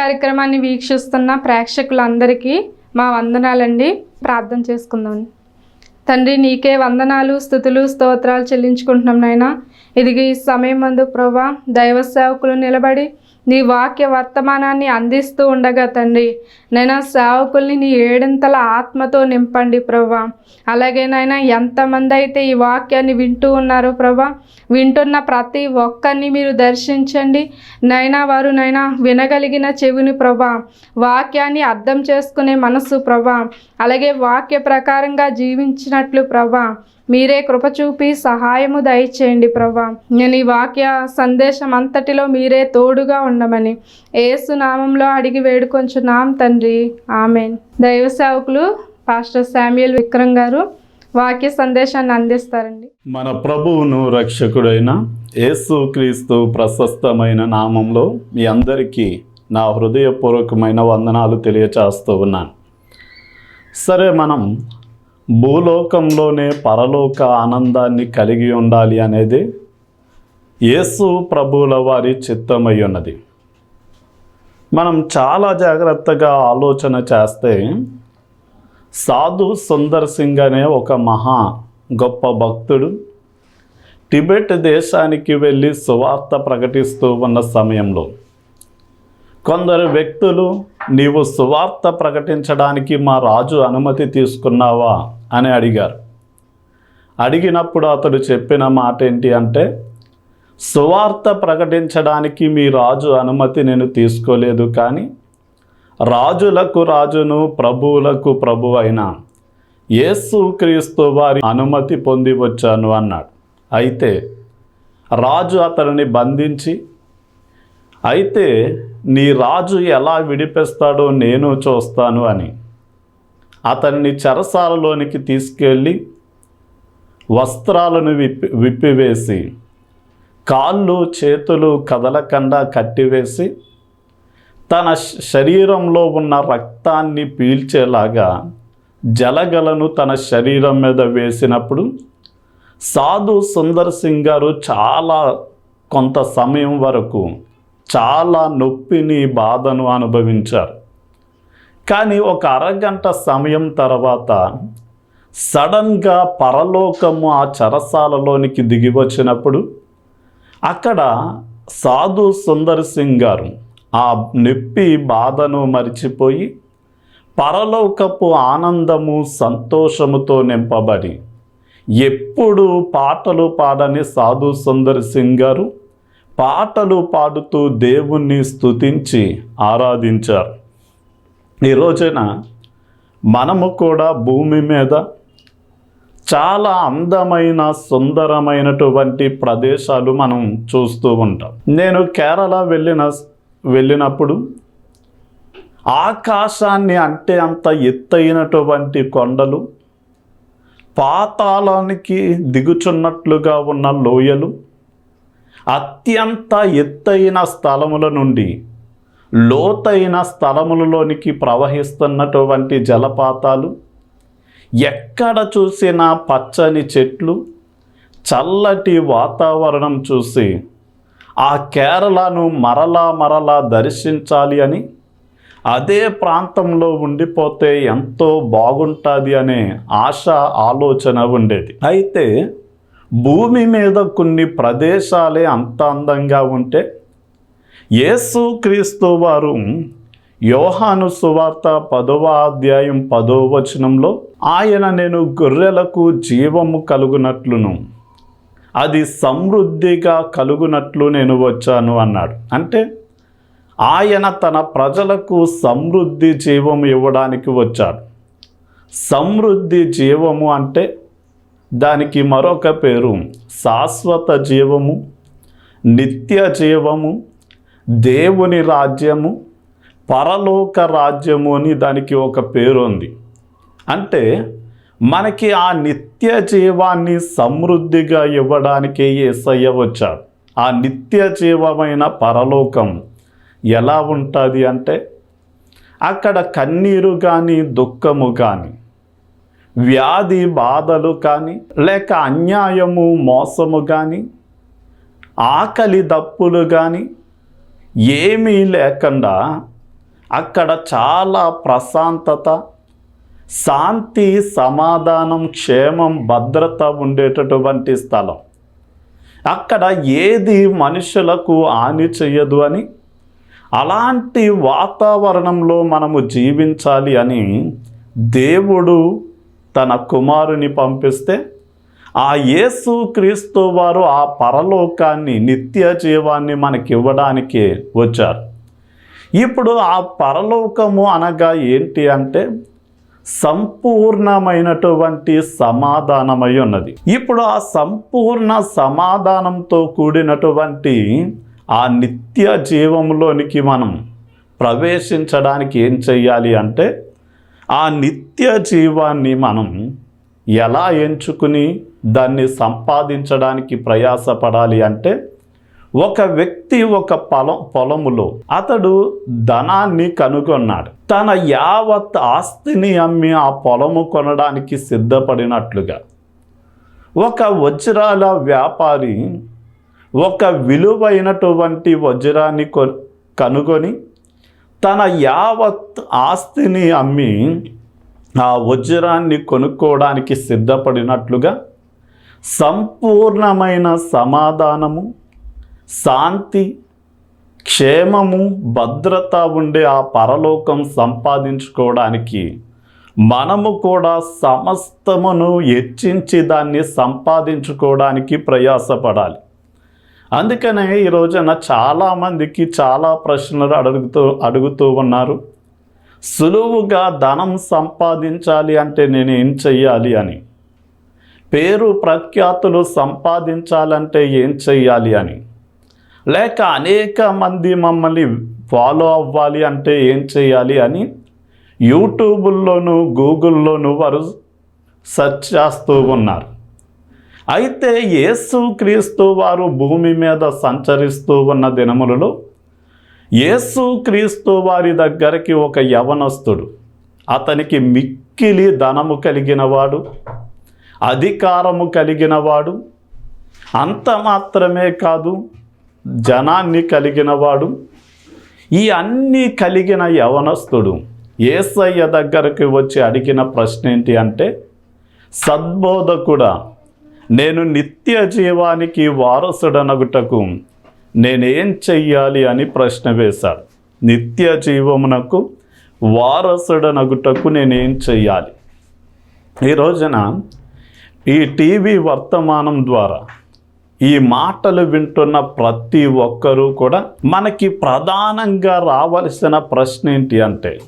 కార్యక్రమాన్ని వీక్షిస్తున్న ప్రేక్షకులందరికీ మా వందనాలండి. ప్రార్థన చేసుకుందాం. తండ్రి నీకే వందనాలు స్థుతులు స్తోత్రాలు చెల్లించుకుంటున్నాం నాయన. ఇదిగో ఈ సమయం మందు ప్రభా దైవ సేవకులు నిలబడి నీ వాక్య వర్తమానాన్ని అందిస్తూ ఉండగా తండ్రి నైనా సేవకుల్ని నీ ఏడంతల ఆత్మతో నింపండి ప్రభా. అలాగే నాయన ఎంతమంది అయితే ఈ వాక్యాన్ని వింటూ ఉన్నారో ప్రభా వింటున్న ప్రతి ఒక్కరిని మీరు దర్శించండి. నైనా వారు నైనా వినగలిగిన చెవిని ప్రభా వాక్యాన్ని అర్థం చేసుకునే మనసు ప్రభా అలాగే వాక్య ప్రకారంగా జీవించినట్లు ప్రభా మీరే కృప చూపి సహాయము దయచేయండి ప్రభా. నేను ఈ వాక్య సందేశం అంతటిలో మీరే తోడుగా ఉండమని ఏసు నామంలో అడిగి వేడుకొంచున్నాం తండ్రి. ఆమెన్. దైవ సేవకులు పాస్టర్ శామ్యుల్ విక్రమ్ గారు వాక్య సందేశాన్ని అందిస్తారండి. మన ప్రభువును రక్షకుడైన యేసు క్రీస్తు ప్రశస్తమైన నామంలో మీ అందరికీ నా హృదయపూర్వకమైన వందనాలు తెలియచేస్తూ ఉన్నాను. సరే మనం భూలోకంలోనే పరలోక ఆనందాన్ని కలిగి ఉండాలి అనేది యేసు ప్రభువుల వారి చిత్తమై ఉన్నది. మనం చాలా జాగ్రత్తగా ఆలోచన చేస్తే సాధు సుందర్ సింగ్ అనే ఒక మహా గొప్ప భక్తుడు టిబెట్ దేశానికి వెళ్ళి సువార్త ప్రకటిస్తూ ఉన్న సమయంలో కొందరు వ్యక్తులు నీవు సువార్త ప్రకటించడానికి మా రాజు అనుమతి తీసుకున్నావా? అని అడిగారు. అడిగినప్పుడు అతడు చెప్పిన మాట ఏంటి అంటే సువార్త ప్రకటించడానికి మీ రాజు అనుమతి నేను తీసుకోలేదు కానీ రాజులకు రాజును ప్రభువులకు ప్రభు అయిన యేసుక్రీస్తు వారి అనుమతి పొంది వచ్చాను అన్నాడు. అయితే రాజు అతనిని బంధించి అయితే నీ రాజు ఎలా విడిపిస్తాడో నేను చూస్తాను అని అతన్ని చెరసాలలోనికి తీసుకెళ్ళి వస్త్రాలను విప్పి విప్పివేసి కాళ్ళు చేతులు కదలకుండా కట్టివేసి తన శరీరంలో ఉన్న రక్తాన్ని పీల్చేలాగా జలగలను తన శరీరం మీద వేసినప్పుడు సాధు సుందర్ సింగ్ గారు చాలా కొంత సమయం వరకు చాలా నొప్పిని బాధను అనుభవించారు. కానీ ఒక అరగంట సమయం తర్వాత సడన్గా పరలోకము ఆ చరసాలలోనికి దిగి వచ్చినప్పుడు అక్కడ సాధు సుందర్ సింగ్ గారు ఆ నొప్పి బాధను మరిచిపోయి పరలోకపు ఆనందము సంతోషముతో నింపబడి ఎప్పుడు పాటలు పాడని సాధు సుందర్ సింగ్ గారు పాటలు పాడుతూ దేవుణ్ణి స్తుతించి ఆరాధించారు. ఈ రోజున మనము కూడా భూమి మీద చాలా అందమైన సుందరమైనటువంటి ప్రదేశాలు మనం చూస్తూ ఉంటాం. నేను కేరళ వెళ్ళిన వెళ్ళినప్పుడు ఆకాశాన్ని అంటే అంత ఎత్తైనటువంటి కొండలు పాతాళానికి దిగుచున్నట్లుగా ఉన్న లోయలు అత్యంత ఎత్తైన స్థలముల నుండి లోతైన స్థలములలోనికి ప్రవహిస్తున్నటువంటి జలపాతాలు ఎక్కడ చూసినా పచ్చని చెట్లు చల్లటి వాతావరణం చూసి ఆ కేరళను మరలా మరలా దర్శించాలి అని అదే ప్రాంతంలో ఉండిపోతే ఎంతో బాగుంటుంది అనే ఆశ ఆలోచన ఉండేది. అయితే భూమి మీద కొన్ని ప్రదేశాలే అంత అందంగా ఉంటే యేసు క్రీస్తు వారు యోహాను సువార్త పదవ అధ్యాయం పదో వచనంలో ఆయన నేను గొర్రెలకు జీవము కలుగునట్లును అది సమృద్ధిగా కలుగునట్లు నేను వచ్చాను అన్నాడు. అంటే ఆయన తన ప్రజలకు సమృద్ధి జీవము ఇవ్వడానికి వచ్చాడు. సమృద్ధి జీవము అంటే దానికి మరొక పేరు శాశ్వత జీవము నిత్య జీవము దేవుని రాజ్యము పరలోక రాజ్యము అని దానికి ఒక పేరు ఉంది అంటే మనకి ఆ నిత్య జీవాన్ని సమృద్ధిగా ఇవ్వడానికి ఏసయ్య వచ్చాడు. ఆ నిత్య జీవమైన పరలోకం ఎలా ఉంటుంది అంటే అక్కడ కన్నీరు కానీ దుఃఖము కానీ వ్యాధి బాధలు కానీ లేక అన్యాయము మోసము కానీ ఆకలి దప్పులు కానీ ఏమీ లేకుండా అక్కడ చాలా ప్రశాంతత శాంతి సమాధానం క్షేమం భద్రత ఉండేటటువంటి స్థలం. అక్కడ ఏది మనుషులకు హాని చేయదు అని అలాంటి వాతావరణంలో మనము జీవించాలి అని దేవుడు తన కుమారుని పంపిస్తే ఆ యేసు క్రీస్తు వారు ఆ పరలోకాన్ని నిత్య జీవాన్ని మనకి ఇవ్వడానికి వచ్చారు. ఇప్పుడు ఆ పరలోకము అనగా ఏంటి అంటే సంపూర్ణమైనటువంటి సమాధానమై ఉన్నది. ఇప్పుడు ఆ సంపూర్ణ సమాధానంతో కూడినటువంటి ఆ నిత్య జీవంలోనికి మనం ప్రవేశించడానికి ఏం చెయ్యాలి అంటే ఆ నిత్య జీవాన్ని మనం ఎలా ఎంచుకుని దాన్ని సంపాదించడానికి ప్రయాసపడాలి అంటే ఒక వ్యక్తి ఒక పొలం పొలములో అతడు ధనాన్ని కనుగొన్నాడు. తన యావత్ ఆస్తిని అమ్మి ఆ పొలము కొనడానికి సిద్ధపడినట్లుగా. ఒక వజ్రాల వ్యాపారి ఒక విలువైనటువంటి వజ్రాన్ని కొ కనుగొని తన యావత్ ఆస్తిని అమ్మి ఆ వజ్రాన్ని కొనుక్కోవడానికి సిద్ధపడినట్లుగా సంపూర్ణమైన సమాధానము శాంతి క్షేమము భద్రత ఉండే ఆ పరలోకం సంపాదించుకోవడానికి మనము కూడా సమస్తమును హెచ్చించి దాన్ని సంపాదించుకోవడానికి ప్రయాసపడాలి. అందుకనే ఈ రోజున చాలామందికి చాలా ప్రశ్నలు అడుగుతూ అడుగుతూ ఉన్నారు. సులువుగా ధనం సంపాదించాలి అంటే నేను ఏం చెయ్యాలి అని. పేరు ప్రఖ్యాతులు సంపాదించాలంటే ఏం చెయ్యాలి అని? లేక అనేక మంది మమ్మల్ని ఫాలో అవ్వాలి అంటే ఏం చేయాలి అని? యూట్యూబుల్లోనూ గూగుల్లోనూ వారు సెర్చ్ చేస్తూ ఉన్నారు. అయితే యేసు క్రీస్తు వారు భూమి మీద సంచరిస్తూ ఉన్న దినములలో యేసు క్రీస్తు వారి దగ్గరికి ఒక యవనస్తుడు అతనికి మిక్కిలి ధనము కలిగినవాడు అధికారము కలిగినవాడు అంత మాత్రమే కాదు జనాన్ని కలిగినవాడు. ఈ అన్నీ కలిగిన యవనస్తుడు ఏసయ్య దగ్గరకు వచ్చి అడిగిన ప్రశ్న ఏంటి అంటే సద్బోధకుడా నేను నిత్య జీవానికి వారసుడనగుటకు నేనేం చెయ్యాలి అని ప్రశ్న వేశాడు. నిత్య జీవమునకు వారసుడనగుటకు నేనేం చెయ్యాలి? ఈ రోజున ఈ టీవీ వర్తమానం ద్వారా ఈ మాటలు వింటున్న ప్రతి ఒక్కరూ కూడా మనకి ప్రధానంగా రావలసిన ప్రశ్న ఏంటి అంటే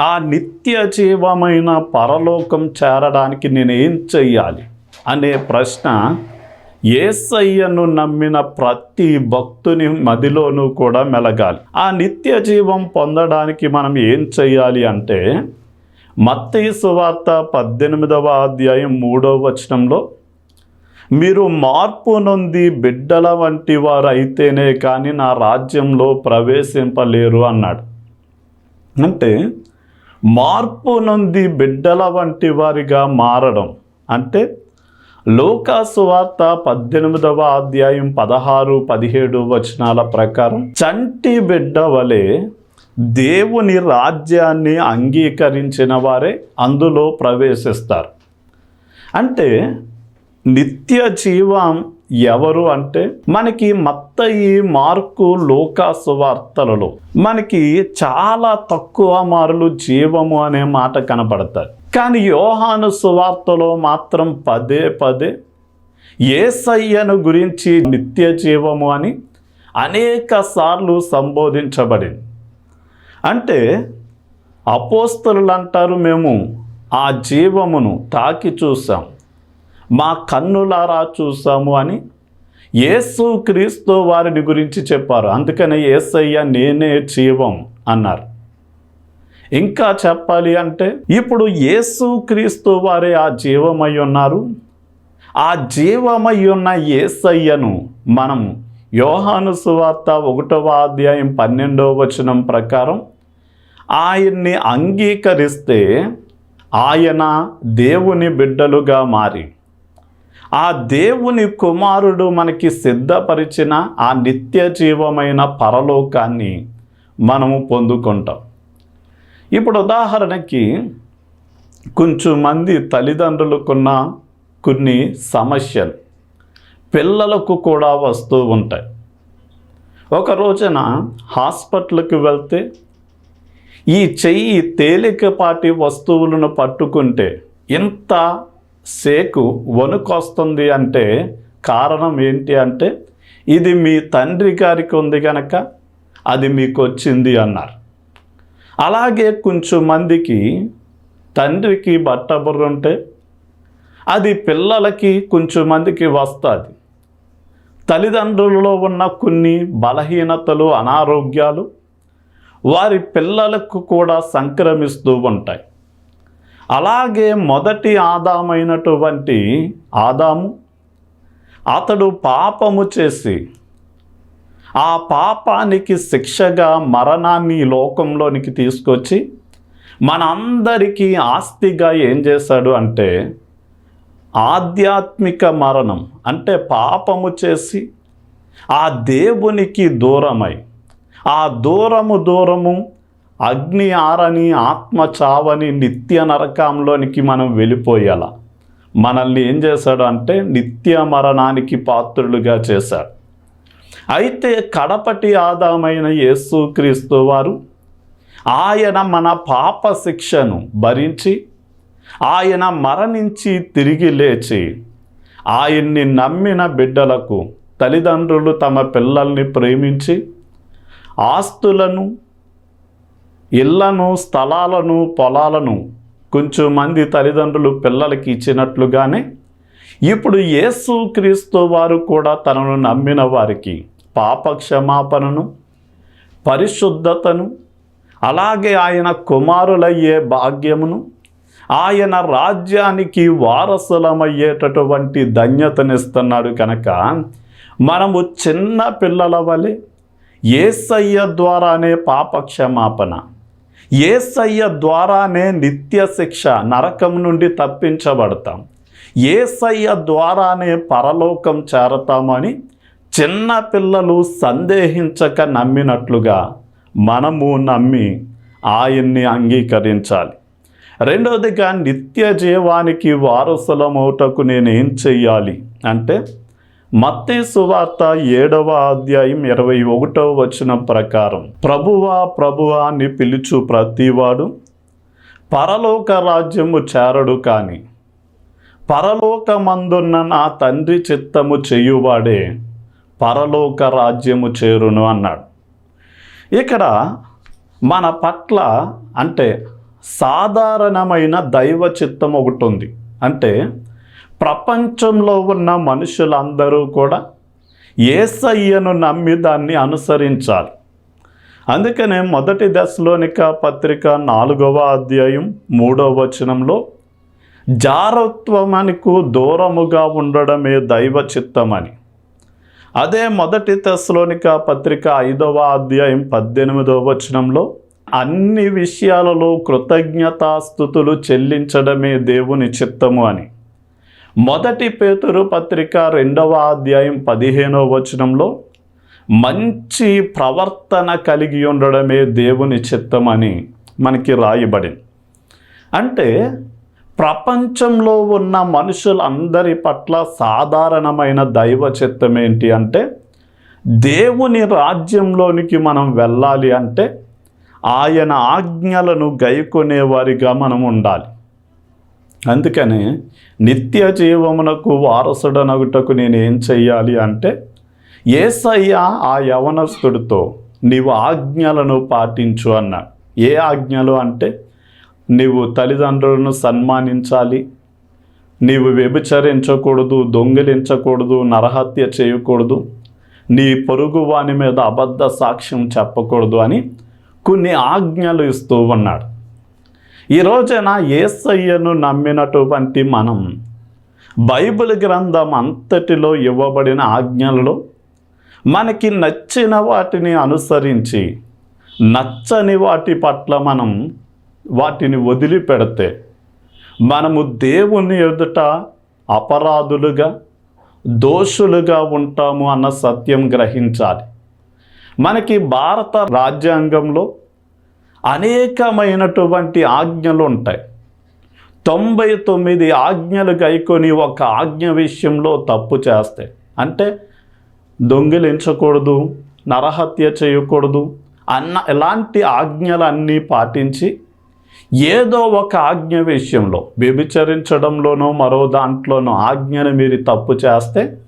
ఆ నిత్య జీవమైన పరలోకం చేరడానికి నేను ఏం చెయ్యాలి అనే ప్రశ్న ఏసయ్యను నమ్మిన ప్రతి భక్తుని మదిలోనూ కూడా మెలగాలి. ఆ నిత్య జీవం పొందడానికి మనం ఏం చెయ్యాలి అంటే మత్తయి సువార్త పద్దెనిమిదవ అధ్యాయం మూడవ వచనంలో మీరు మార్పు నొంది బిడ్డల వంటి వారు అయితేనే కానీ నా రాజ్యంలో ప్రవేశింపలేరు అన్నాడు. అంటే మార్పు నొంది బిడ్డల వంటి వారిగా మారడం అంటే లోకాసువార్త పద్దెనిమిదవ అధ్యాయం పదహారు పదిహేడు వచనాల ప్రకారం చంటి బిడ్డ వలె దేవుని రాజ్యాన్ని అంగీకరించిన వారే అందులో ప్రవేశిస్తారు. అంటే నిత్య జీవం ఎవరు అంటే మనకి మత్తయి మార్కు లోకాసు వార్తలలో మనకి చాలా తక్కువ మారులు జీవము అనే మాట కనపడతాయి కానీ యోహాను సువార్తలో మాత్రం పదే పదే ఏసయ్యను గురించి నిత్య జీవము అని అనేక సార్లు సంబోధించబడింది. అంటే అపోస్తలు అంటారు మేము ఆ జీవమును తాకి చూసాం మా కన్నులారా చూసాము అని యేసు క్రీస్తు వారిని గురించి చెప్పారు. అందుకనే ఏసయ్య నేనే జీవం అన్నారు. ఇంకా చెప్పాలి అంటే ఇప్పుడు యేసు క్రీస్తు వారే ఆ జీవమై ఉన్నారు. ఆ జీవమై ఉన్న ఏసయ్యను మనం యోహాను సువార్త ఒకటవ అధ్యాయం పన్నెండవ వచనం ప్రకారం ఆయన్ని అంగీకరిస్తే ఆయన దేవుని బిడ్డలుగా మారి. ఆ దేవుని కుమారుడు మనకి సిద్ధపరిచిన ఆ నిత్య జీవమైన పరలోకాన్ని మనము పొందుకుంటాం. ఇప్పుడు ఉదాహరణకి కొంచెం మంది తల్లిదండ్రులకున్న కొన్ని సమస్యలు. పిల్లలకు కూడా వస్తూ ఉంటాయి. ఒక రోజున హాస్పిటల్కి వెళ్తే ఈ చెయ్యి తేలికపాటి వస్తువులను పట్టుకుంటే ఇంత సేకు వణుకొస్తుంది అంటే కారణం ఏంటి అంటే ఇది మీ తండ్రి గారికి ఉంది కనుక అది మీకు వచ్చింది అన్నారు. అలాగే కొంచెం మందికి తండ్రికి బట్టబుర్రుంటే అది పిల్లలకి కొంచెం మందికి వస్తుంది. తల్లిదండ్రులలో ఉన్న కొన్ని బలహీనతలు అనారోగ్యాలు వారి పిల్లలకు కూడా సంక్రమిస్తూ ఉంటాయి. అలాగే మొదటి ఆదామైనటువంటి ఆదాము అతడు పాపము చేసి ఆ పాపానికి శిక్షగా మరణాన్ని లోకంలోనికి తీసుకొచ్చి మనందరికీ ఆస్తిగా ఏం చేశాడు అంటే ఆధ్యాత్మిక మరణం అంటే పాపము చేసి ఆ దేవునికి దూరమై ఆ దూరము దూరము అగ్ని ఆరని ఆత్మ చావని నిత్య నరకంలోనికి మనం వెళ్ళిపోయేలా? మనల్ని ఏం చేశాడు అంటే నిత్య మరణానికి పాత్రులుగా చేశాడు. అయితే కడపటి ఆదామైన యేసుక్రీస్తు వారు ఆయన మన పాప శిక్షను భరించి ఆయన మరణించి తిరిగి లేచి ఆయన్ని నమ్మిన బిడ్డలకు తల్లిదండ్రులు తమ పిల్లల్ని ప్రేమించి ఆస్తులను ఇళ్ళను స్థలాలను పొలాలను కొంచెం మంది తల్లిదండ్రులు పిల్లలకి ఇచ్చినట్లుగానే ఇప్పుడు యేసు క్రీస్తు వారు కూడా తనను నమ్మిన వారికి పాప క్షమాపణను పరిశుద్ధతను అలాగే ఆయన కుమారులయ్యే భాగ్యమును ఆయన రాజ్యానికి వారసులమయ్యేటటువంటి ధన్యతనిస్తున్నాడు కనుక మనము చిన్న పిల్లల వలె ఏసయ్య ద్వారానే పాపక్షమాపణ ఏసయ్య ద్వారానే నిత్య శిక్ష నరకం నుండి తప్పించబడతాం ఏసయ్య ద్వారానే పరలోకం చేరతామని చిన్న పిల్లలు సందేహించక నమ్మినట్లుగా మనము నమ్మి ఆయన్ని అంగీకరించాలి. రెండవదిగా నిత్య జీవానికి వారసులమవుటకు నేనేం చెయ్యాలి? అంటే మత్తే సువార్త ఏడవ అధ్యాయం ఇరవై ఒకటవ వచనం ప్రకారం ప్రభువా ప్రభువా అని పిలుచు ప్రతివాడు పరలోక రాజ్యము చేరడు కానీ పరలోకమందున్న నా తండ్రి చిత్తము చేయువాడే పరలోక రాజ్యము చేరును అన్నాడు. ఇక్కడ మన పట్ల అంటే సాధారణమైన దైవ చిత్తం ఒకటి ఉంది. అంటే ప్రపంచంలో ఉన్న మనుషులందరూ కూడా ఏసయ్యను నమ్మి దాన్ని అనుసరించాలి. అందుకనే మొదటి దశలోనిక పత్రిక నాలుగవ అధ్యాయం మూడవ వచనంలో జారత్వమనికు దూరముగా ఉండడమే దైవ చిత్తమని. అదే మొదటి దశలోనిక పత్రిక ఐదవ అధ్యాయం పద్దెనిమిదవ వచనంలో అన్ని విషయాలలో కృతజ్ఞతాస్థుతులు చెల్లించడమే దేవుని చిత్తము అని. మొదటి పేతురు పత్రిక రెండవ అధ్యాయం పదిహేనవ వచనంలో మంచి ప్రవర్తన కలిగి ఉండడమే దేవుని చిత్తమని మనకి రాయబడింది. అంటే ప్రపంచంలో ఉన్న మనుషులందరి పట్ల సాధారణమైన దైవ చిత్తం ఏంటి అంటే దేవుని రాజ్యంలోనికి మనం వెళ్ళాలి అంటే ఆయన ఆజ్ఞలను గైకొనే వారిగా మనం ఉండాలి. అందుకని నిత్య జీవమునకు వారసుడనగుటకు నేను ఏం చెయ్యాలి అంటే ఏసయ్య ఆ యవనస్తుడితో నీవు ఆజ్ఞలను పాటించు అన్నాడు. ఏ ఆజ్ఞలు అంటే నీవు తల్లిదండ్రులను సన్మానించాలి నీవు వ్యభిచరించకూడదు దొంగిలించకూడదు నరహత్య చేయకూడదు నీ పొరుగు వాని మీద అబద్ధ సాక్ష్యం చెప్పకూడదు అని కొన్ని ఆజ్ఞలు ఇస్తూ ఉన్నాడు. ఈ రోజున ఏసయ్యను నమ్మినటువంటి మనం బైబిల్ గ్రంథం అంతటిలో ఇవ్వబడిన ఆజ్ఞలలో మనకి నచ్చిన వాటిని అనుసరించి నచ్చని వాటి పట్ల మనం వాటిని వదిలిపెడితే మనము దేవుని ఎదుట అపరాధులుగా దోషులుగా ఉంటాము అన్న సత్యం గ్రహించాలి. మనకి భారత రాజ్యాంగంలో అనేకమైనటువంటి ఆజ్ఞలు ఉంటాయి. తొంభై తొమ్మిది ఆజ్ఞలు గైకొని ఒక ఆజ్ఞ విషయంలో తప్పు చేస్తే అంటే దొంగిలించకూడదు నరహత్య చేయకూడదు అన్న ఇలాంటి ఆజ్ఞలన్నీ పాటించి ఏదో ఒక ఆజ్ఞ విషయంలో వ్యభిచరించడంలోనో మరో దాంట్లోనో ఆజ్ఞను మీరు తప్పు చేస్తే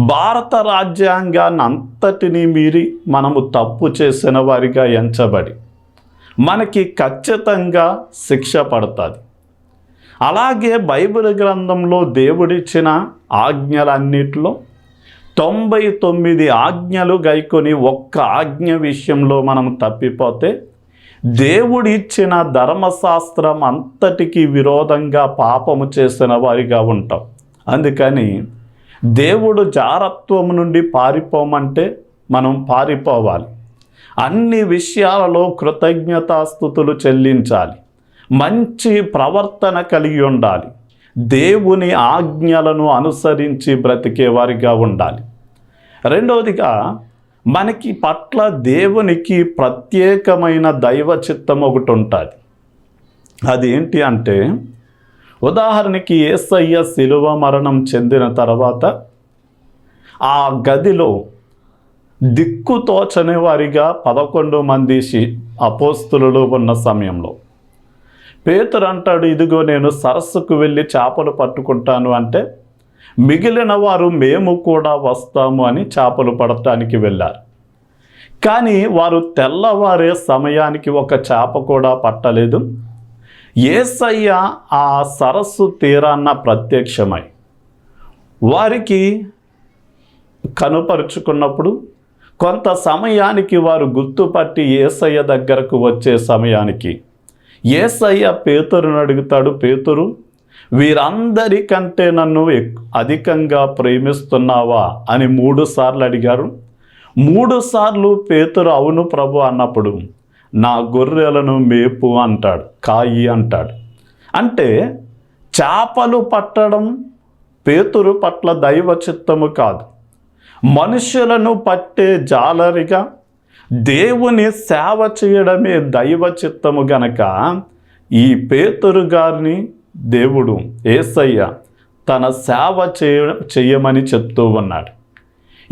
భారత రాజ్యాంగాన్ని అంతటినీ మీరి మనము తప్పు చేసిన వారిగా ఎంచబడి మనకి ఖచ్చితంగా శిక్ష పడుతుంది. అలాగే బైబిల్ గ్రంథంలో దేవుడిచ్చిన ఆజ్ఞలన్నిటిలో తొంభై తొమ్మిది ఆజ్ఞలు గైకొని ఒక్క ఆజ్ఞ విషయంలో మనం తప్పిపోతే దేవుడిచ్చిన ధర్మశాస్త్రం అంతటికి విరోధంగా పాపము చేసిన వారిగా ఉంటాం. అందుకని దేవుడు జారత్వం నుండి పారిపోమంటే మనం పారిపోవాలి. అన్ని విషయాలలో కృతజ్ఞతాస్థుతులు చెల్లించాలి. మంచి ప్రవర్తన కలిగి ఉండాలి. దేవుని ఆజ్ఞలను అనుసరించి బ్రతికే వారిగా ఉండాలి. రెండవదిగా మనకి పట్ల దేవునికి ప్రత్యేకమైన దైవ చిత్తం ఒకటి ఉంటుంది. అదేంటి అంటే ఉదాహరణకి ఏసయ్య శిలువ మరణం చెందిన తర్వాత ఆ గదిలో దిక్కు తోచని వారిగా పదకొండు మంది అపోస్తులు ఉన్న సమయంలో పేతురు అంటాడు ఇదిగో నేను సరస్సుకు వెళ్ళి చేపలు పట్టుకుంటాను అంటే మిగిలిన వారు మేము కూడా వస్తాము అని చేపలు పడటానికి వెళ్ళారు. కానీ వారు తెల్లవారే సమయానికి ఒక చేప కూడా పట్టలేదు. ఏసయ్య ఆ సరస్సు తీరాన్న ప్రత్యక్షమై వారికి కనుపరుచుకున్నప్పుడు కొంత సమయానికి వారు గుర్తుపట్టి ఏసయ్య దగ్గరకు వచ్చే సమయానికి ఏసయ్య పేతురుని అడుగుతాడు పేతురు వీరందరికంటే నన్ను ఎక్- అధికంగా ప్రేమిస్తున్నావా? అని మూడు సార్లు అడిగారు. మూడు సార్లు పేతురు అవును ప్రభు అన్నప్పుడు నా గొర్రెలను మేపు అంటాడు కాయి అంటాడు. అంటే చేపలు పట్టడం పేతురు పట్ల దైవ చిత్తము కాదు. మనుషులను పట్టే జాలరిగా దేవుని సేవ చేయడమే దైవ చిత్తము గనక ఈ పేతురు గారిని దేవుడు ఏసయ్య తన సేవ చేయ చేయమని చెప్తూ ఉన్నాడు.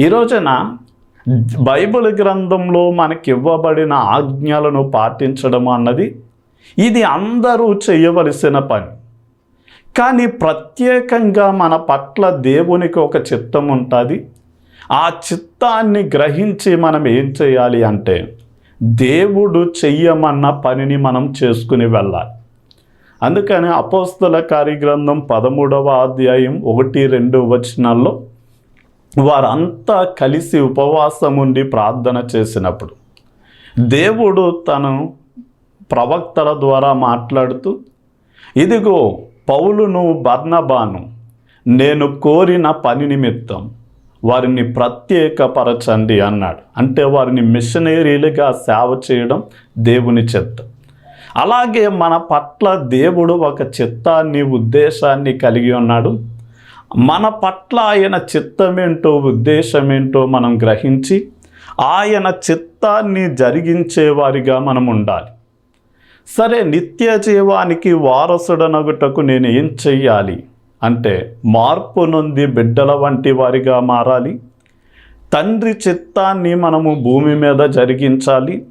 ఈ రోజున బైబిల్ గ్రంథంలో మనకి ఇవ్వబడిన ఆజ్ఞలను పాటించడం అన్నది ఇది అందరూ చేయవలసిన పని. కానీ ప్రత్యేకంగా మన పట్ల దేవునికి ఒక చిత్తం ఉంటుంది. ఆ చిత్తాన్ని గ్రహించి మనం ఏం చేయాలి అంటే దేవుడు చెయ్యమన్న పనిని మనం చేసుకుని వెళ్ళాలి. అందుకని అపోస్తుల కార్యగ్రంథం పదమూడవ అధ్యాయం ఒకటి రెండు వచనాల్లో వారంతా కలిసి ఉపవాసం ఉండి ప్రార్థన చేసినప్పుడు దేవుడు తను ప్రవక్తల ద్వారా మాట్లాడుతూ ఇదిగో పౌలును బర్ణబాను నేను కోరిన పని నిమిత్తం వారిని ప్రత్యేకపరచండి అన్నాడు. అంటే వారిని మిషనరీలుగా సేవ చేయడం దేవుని చిత్తం. అలాగే మన పట్ల దేవుడు ఒక చిత్తాన్ని ఉద్దేశాన్ని కలిగి ఉన్నాడు. మన పట్ల ఆయన చిత్తమేంటో ఉద్దేశమేంటో మనం గ్రహించి ఆయన చిత్తాన్ని జరిగించేవారిగా మనం ఉండాలి. సరే నిత్య జీవానికి వారసుడనగుటకు నేను ఏం చెయ్యాలి? అంటే మార్పు నొంది బిడ్డల వంటి వారిగా మారాలి. తండ్రి చిత్తాన్ని మనము భూమి మీద జరిగించాలి.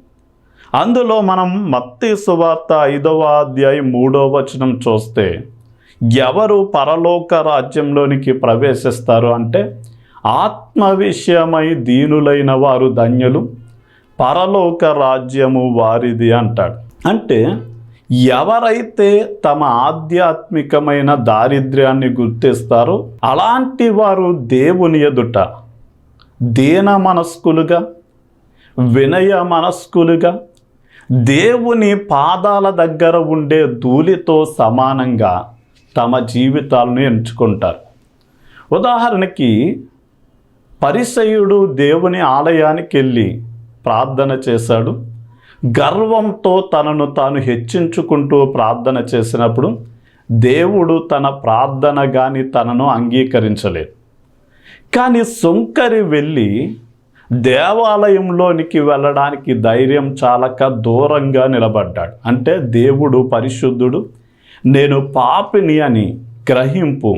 అందులో మనం మత్తి సువార్త ఐదవ అధ్యాయం మూడవ వచనం చూస్తే ఎవరు పరలోక రాజ్యంలోనికి ప్రవేశిస్తారు అంటే ఆత్మ విషయమై దీనులైన వారు ధన్యులు పరలోక రాజ్యము వారిది అంటాడు. అంటే ఎవరైతే తమ ఆధ్యాత్మికమైన దారిద్ర్యాన్ని గుర్తిస్తారో అలాంటి వారు దేవుని ఎదుట దీన మనస్కులుగా వినయ మనస్కులుగా దేవుని పాదాల దగ్గర ఉండే ధూళితో సమానంగా తమ జీవితాలను ఎంచుకుంటారు. ఉదాహరణకి పరిసయుడు దేవుని ఆలయానికి వెళ్ళి ప్రార్థన చేశాడు. గర్వంతో తనను తాను హెచ్చించుకుంటూ ప్రార్థన చేసినప్పుడు దేవుడు తన ప్రార్థన కానీ తనను అంగీకరించలేదు. కానీ సుంకరి వెళ్ళి దేవాలయంలోనికి వెళ్ళడానికి ధైర్యం చాలక దూరంగా నిలబడ్డాడు. అంటే దేవుడు పరిశుద్ధుడు నేను పాపిని అని గ్రహింపు.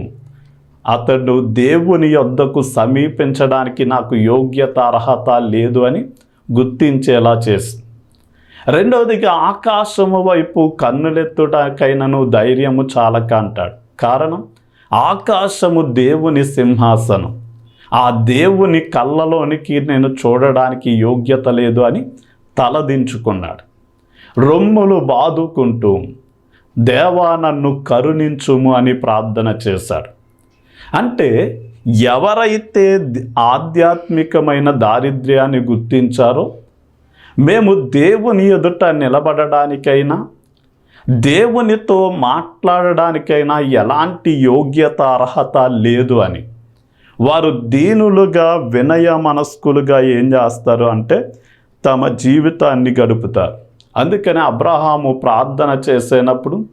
అతడు దేవుని యొద్దకు సమీపించడానికి నాకు యోగ్యత అర్హత లేదు అని గుర్తించేలా చేసి. రెండవదిగా ఆకాశము వైపు కన్నులెత్తుటకైనను ధైర్యము చాలక అంటాడు. కారణం? ఆకాశము దేవుని సింహాసనం. ఆ దేవుని కళ్ళలోనికి నేను చూడడానికి యోగ్యత లేదు అని తలదించుకున్నాడు. రొమ్ములు బాదుకుంటూ దేవా నన్ను కరుణించుము అని ప్రార్థన చేశాడు. అంటే ఎవరైతే ఆధ్యాత్మికమైన దారిద్ర్యాన్ని గుర్తించారో మేము దేవుని ఎదుట నిలబడడానికైనా దేవునితో మాట్లాడడానికైనా ఎలాంటి యోగ్యత అర్హత లేదు అని. వారు దీనులుగా వినయ మనస్కులుగా ఏం చేస్తారు అంటే తమ జీవితాన్ని గడుపుతారు. అందుకని అబ్రహాము ప్రార్థన చేసేటప్పుడు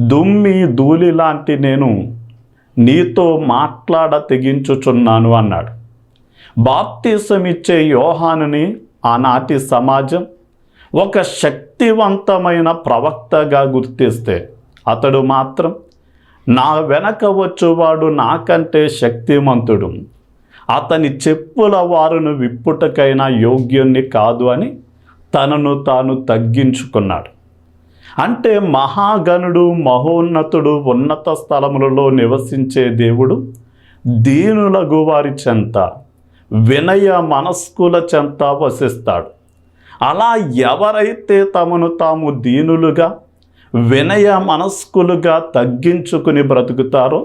దుమ్మి ధూళి లాంటి నేను నీతో మాట్లాడ తెగించుచున్నాను అన్నాడు. బాప్తీసం ఇచ్చే యోహానుని ఆనాటి సమాజం ఒక శక్తివంతమైన ప్రవక్తగా గుర్తిస్తే అతడు మాత్రం నా వెనక వచ్చువాడు నాకంటే శక్తిమంతుడు. అతని చెప్పుల వారును విప్పుటకైనా యోగ్యుణ్ణి కాదు అని తనను తాను తగ్గించుకున్నాడు. అంటే మహాగణుడు మహోన్నతుడు ఉన్నత స్థలములలో నివసించే దేవుడు దీనులగు వారి చెంత వినయ మనస్కుల చెంత వసిస్తాడు. అలా ఎవరైతే తమను తాము దీనులుగా వినయ మనస్కులుగా తగ్గించుకుని బ్రతుకుతారో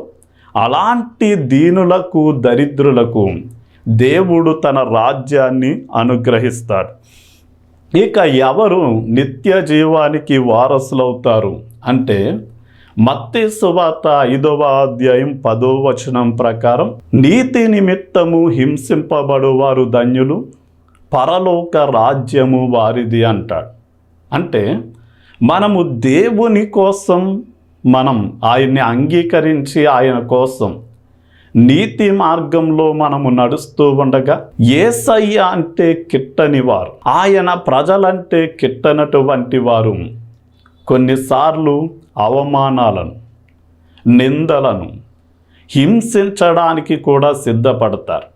అలాంటి దీనులకు దరిద్రులకు దేవుడు తన రాజ్యాన్ని అనుగ్రహిస్తాడు. ఇక ఎవరు నిత్య జీవానికి వారసులవుతారు? అంటే మత్తే సువార్త ఐదవ అధ్యాయం పదో వచనం ప్రకారం నీతి నిమిత్తము హింసింపబడు వారు ధన్యులు పరలోక రాజ్యము వారిది అంటాడు. అంటే మనము దేవుని కోసం మనం ఆయన్ని అంగీకరించి ఆయన కోసం నీతి మార్గంలో మనము నడుస్తూ ఉండగా ఏసయ్య అంటే కిట్టని వారు. ఆయన ప్రజలంటే కిట్టనటువంటి వారు. కొన్నిసార్లు అవమానాలను నిందలను హింసించడానికి కూడా సిద్ధపడతారు.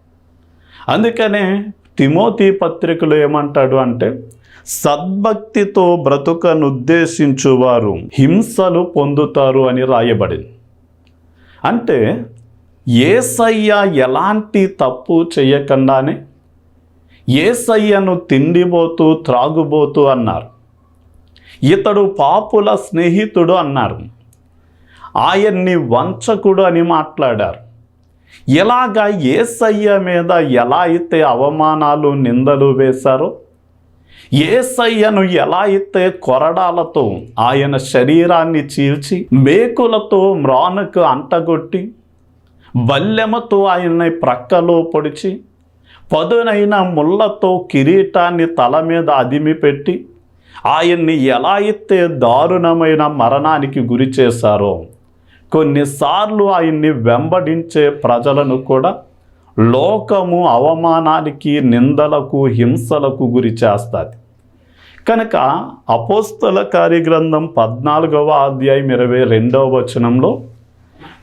అందుకనే తిమోతి పత్రికలు ఏమంటాడు అంటే సద్భక్తితో బ్రతుకనుద్దేశించువారు హింసలు పొందుతారు అని రాయబడింది. అంటే ఏసయ్య ఎలాంటి తప్పు చేయకుండానే ఏసయ్యను తిండిపోతూ త్రాగుబోతూ అన్నారు. ఇతడు పాపుల స్నేహితుడు అన్నారు. ఆయన్ని వంచకుడు అని మాట్లాడారు. ఇలాగా ఏసయ్య మీద ఎలా అయితే అవమానాలు నిందలు వేశారో ఏసయ్యను ఎలా అయితే కొరడాలతో ఆయన శరీరాన్ని చీల్చి మేకులతో మ్రానుకు అంటగొట్టి బల్లెమతో ఆయన్ని ప్రక్కలో పొడిచి పదునైన ముళ్ళతో కిరీటాన్ని తల మీద అదిమి పెట్టి ఆయన్ని ఎలా అయితే దారుణమైన మరణానికి గురి చేశారో కొన్నిసార్లు ఆయన్ని వెంబడించే ప్రజలను కూడా లోకము అవమానానికి నిందలకు హింసలకు గురి చేస్తుంది. కనుక అపోస్తల కార్యగ్రంథం పద్నాలుగవ అధ్యాయం ఇరవై రెండవ వచనంలో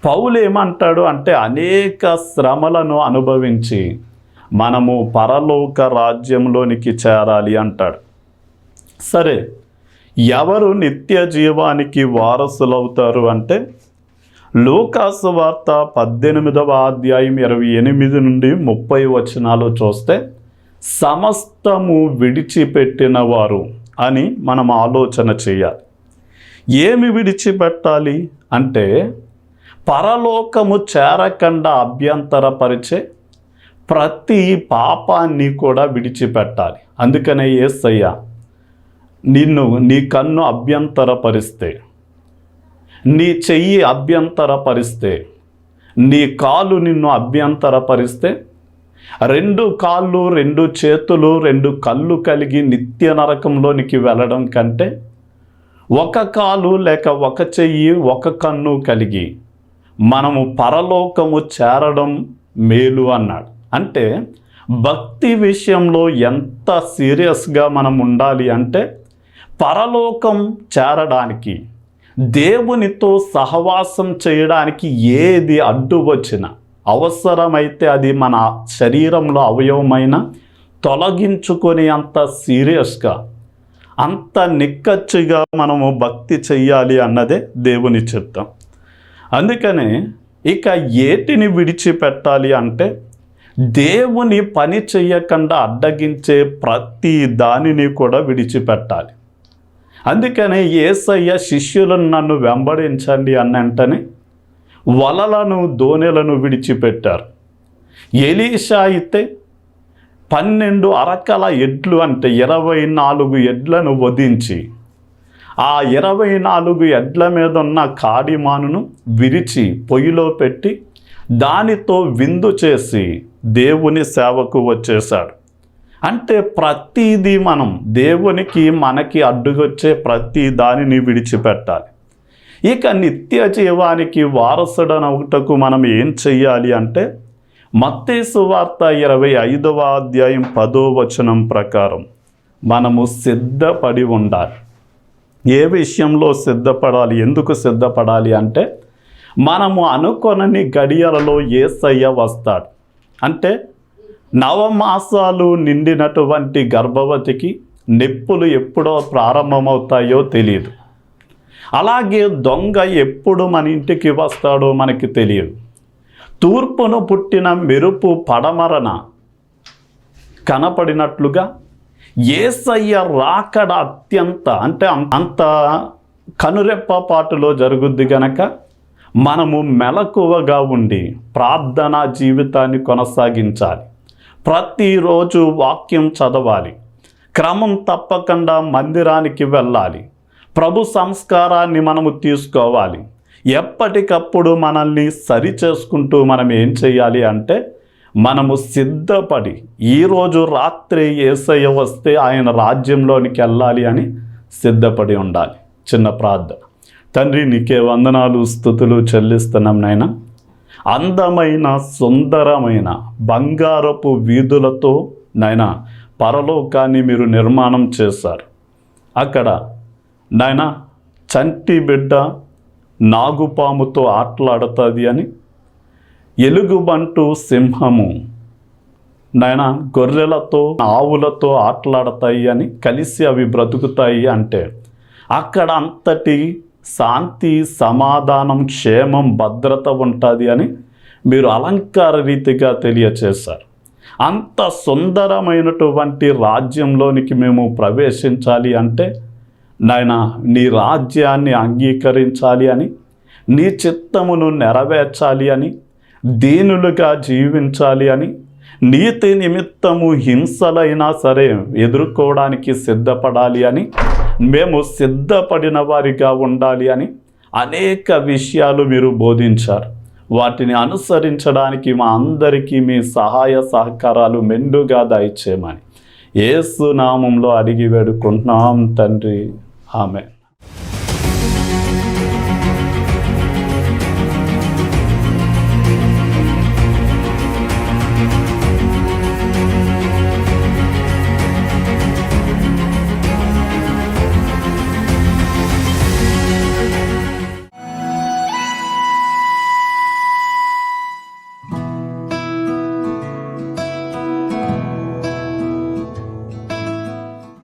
పౌలు ఏమంటాడు అంటే అనేక శ్రమలను అనుభవించి మనము పరలోక రాజ్యంలోనికి చేరాలి అంటాడు. సరే ఎవరు నిత్య జీవానికి వారసులవుతారు అంటే లోకాసు వార్త పద్దెనిమిదవ అధ్యాయం ఇరవై ఎనిమిది నుండి ముప్పై వచనాలు చూస్తే సమస్తము విడిచిపెట్టిన వారు అని మనం ఆలోచన చేయాలి. ఏమి విడిచిపెట్టాలి అంటే పరలోకము చేరకుండా అభ్యంతరపరిచే ప్రతి పాపాన్ని కూడా విడిచిపెట్టాలి. అందుకనే ఏసయ్య నిన్ను నీ కన్ను అభ్యంతరపరిస్తే నీ చెయ్యి అభ్యంతరపరిస్తే నీ కాలు నిన్ను అభ్యంతరపరిస్తే రెండు కాళ్ళు రెండు చేతులు రెండు కళ్ళు కలిగి నిత్య నరకంలోనికి వెళ్ళడం కంటే ఒక కాలు లేక ఒక చెయ్యి ఒక కన్ను కలిగి మనము పరలోకము చేరడం మేలు అన్నాడు. అంటే భక్తి విషయంలో ఎంత సీరియస్గా మనం ఉండాలి అంటే పరలోకం చేరడానికి దేవునితో సహవాసం చేయడానికి ఏది అడ్డు వచ్చినా అవసరమైతే అది మన శరీరంలో అవయవమైన తొలగించుకొని అంత సీరియస్గా అంత నిక్కచ్చిగా మనము భక్తి చెయ్యాలి అన్నదే దేవుని చిత్తం. అందుకనే ఇక ఏటిని విడిచిపెట్టాలి అంటే దేవుని పని చెయ్యకుండా అడ్డగించే ప్రతి దానిని కూడా విడిచిపెట్టాలి. అందుకనే ఏసయ్య శిష్యులను నన్ను వెంబడించండి అన్న వెంటనే వలలను దోణెలను విడిచిపెట్టారు. ఎలీషా అయితే పన్నెండు అరకల ఎడ్లు అంటే ఇరవై నాలుగు ఎడ్లను వధించి ఆ ఇరవై నాలుగు ఎడ్ల మీద ఉన్న కాడిమానును విరిచి పొయ్యిలో పెట్టి దానితో విందు చేసి దేవుని సేవకు వచ్చేశాడు. అంటే ప్రతిదీ మనం దేవునికి మనకి అడ్డుకొచ్చే ప్రతి దానిని విడిచిపెట్టాలి. ఇక నిత్య జీవానికి వారసుడనవుటకు మనం ఏం చెయ్యాలి అంటే మత్తేసు వార్త ఇరవై ఐదవ అధ్యాయం పదో వచనం ప్రకారం మనము సిద్ధపడి ఉండాలి. ఏ విషయంలో సిద్ధపడాలి ఎందుకు సిద్ధపడాలి అంటే మనము అనుకొనని గడియలలో ఏసయ్య వస్తాడు. అంటే నవమాసాలు నిండినటువంటి గర్భవతికి నొప్పులు ఎప్పుడో ప్రారంభమవుతాయో తెలియదు అలాగే దొంగ ఎప్పుడు మన ఇంటికి వస్తాడో మనకి తెలియదు. తూర్పును పుట్టిన మెరుపు పడమరన కనపడినట్లుగా ఏసయ్య రాకడ అత్యంత అంటే అంత కనురెప్ప పాటులో జరుగుద్ది గనక మనము మెలకువగా ఉండి ప్రార్థనా జీవితాన్ని కొనసాగించాలి. ప్రతిరోజు వాక్యం చదవాలి. క్రమం తప్పకుండా మందిరానికి వెళ్ళాలి. ప్రభు సంస్కారాన్ని మనము తీసుకోవాలి. ఎప్పటికప్పుడు మనల్ని సరి చేసుకుంటూ మనం ఏం చేయాలి అంటే మనము సిద్ధపడి ఈరోజు రాత్రి ఏసయ్య వస్తే ఆయన రాజ్యంలోనికి వెళ్ళాలి అని సిద్ధపడి ఉండాలి. చిన్న ప్రార్థన. తండ్రి నీకే వందనాలు స్థుతులు చెల్లిస్తున్నాం నాయన. అందమైన సుందరమైన బంగారపు వీధులతో నాయన పరలోకాన్ని మీరు నిర్మాణం చేశారు. అక్కడ నాయన చంటి బిడ్డ నాగుపాముతో ఆటలాడుతుంది అని ఎలుగుబంటు సింహము. నాయన గొర్రెలతో ఆవులతో ఆటలాడతాయి అని కలిసి అవి బ్రతుకుతాయి అంటే అక్కడ అంతటి శాంతి సమాధానం క్షేమం భద్రత ఉంటుంది అని మీరు అలంకార రీతిగా తెలియచేశారు. అంత సుందరమైనటువంటి రాజ్యంలోనికి మేము ప్రవేశించాలి అంటే నాయన నీ రాజ్యాన్ని అంగీకరించాలి అని నీ చిత్తమును నెరవేర్చాలి అని దీనులుగా జీవించాలి అని నీతి నిమిత్తము హింసలైనా సరే ఎదుర్కోవడానికి సిద్ధపడాలి అని మేము సిద్ధపడిన వారిగా ఉండాలి అని అనేక విషయాలు మీరు బోధించారు. వాటిని అనుసరించడానికి మా అందరికీ మీ సహాయ సహకారాలు మెండుగా దయచేయమని. ఏసు నామంలో అడిగి వేడుకుంటున్నాం తండ్రి. ఆమె